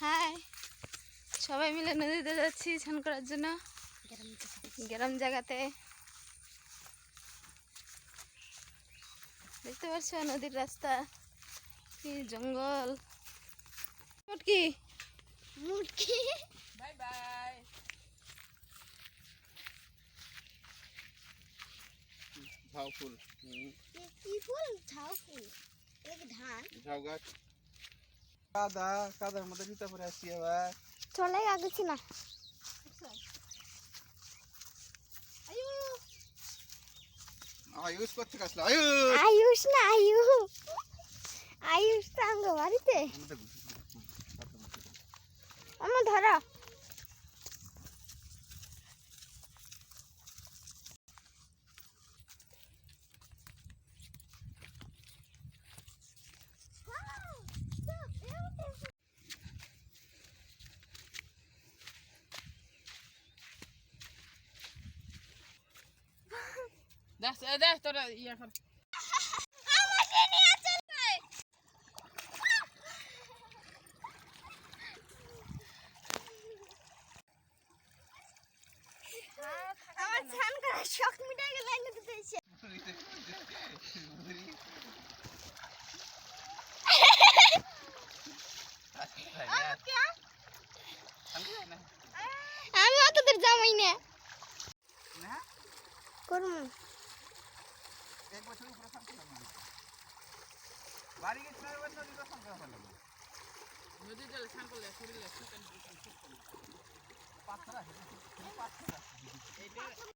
High. সবাই মিলে নদীতে যাচ্ছি স্নান করার জন্য। গ্রাম জায়গাতে। দেখতে পাচ্ছ নদীর রাস্তা? কি জঙ্গল। মুটকি। মুটকি। Bye bye. ঝাউ ফুল। কি ফুল? ঝাউ ফুল। এক ধান? ঝাউ গাছ। কাদা কাদার মধ্যে জুতা পরে আসছি এবার চলে আগুছি না। আয়ুষ করতে আসলো? আয়ুষ! আয়ুষ না আয়ু। আয়ুষ তো আমার বাড়িতে আমার ধরো। দেখ দেখ তোরা ইয়ে কর আমার স্নান করার শখ মিটে গেল নদীতে আমি অতদের জামাই না। করুন। এক বছরের উপরে থাকতে বাড়ি গেছিল নদীটা সংখ্যা ভালো নদীর জলে স্নান করলে শরীরে